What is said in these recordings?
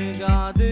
அணுகாது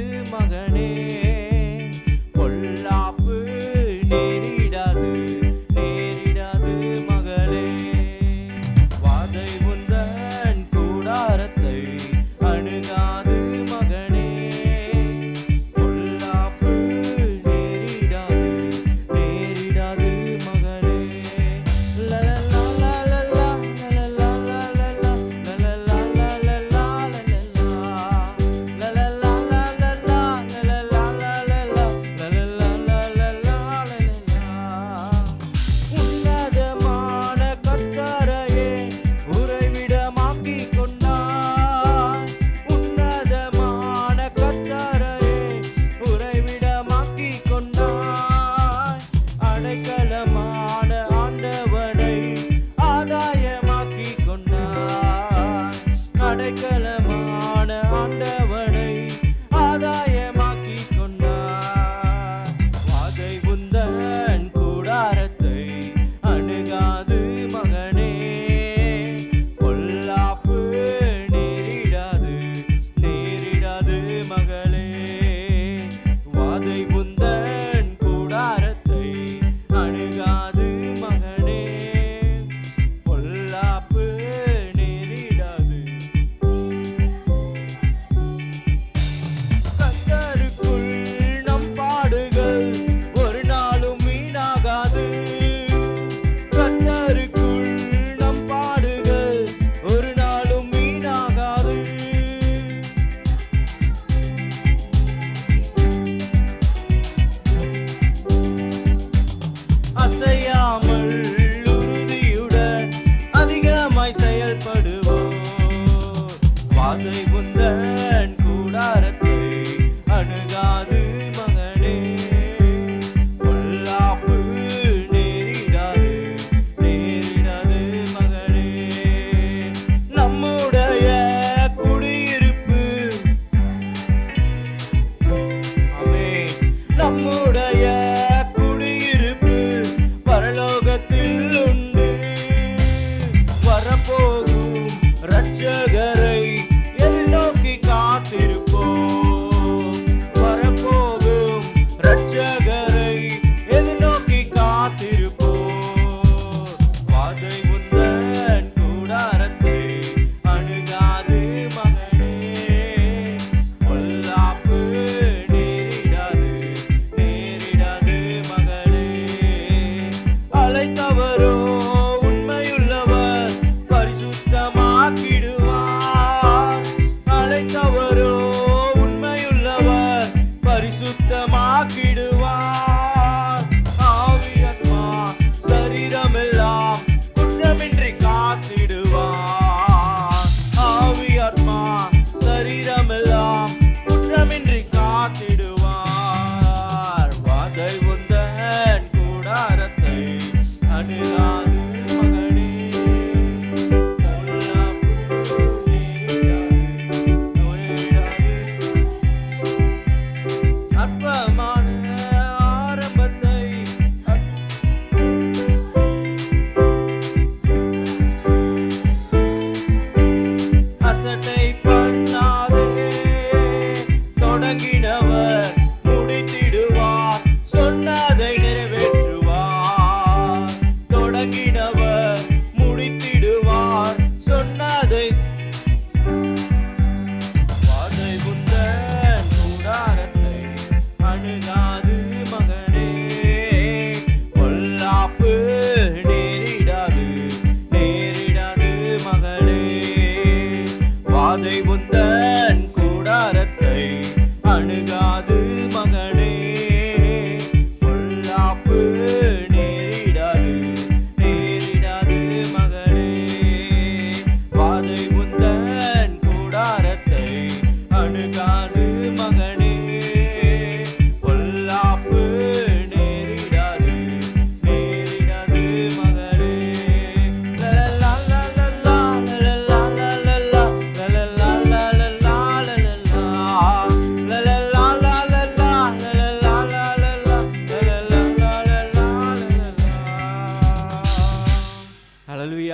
The Alemania. ஆசை புத்தன் கூடாரத்தை அணுகாது மகனே. பொல்லாப்பு நேரிடாது நேரிடாது மகனே. நம்முடைய குடியிருப்பு. அமே நம்முடைய குடியிருப்பு பரலோகத்தில் உண்டு. வரப்போகும் ரட்சகர் பரிசுத்தமாக்கிடுவார்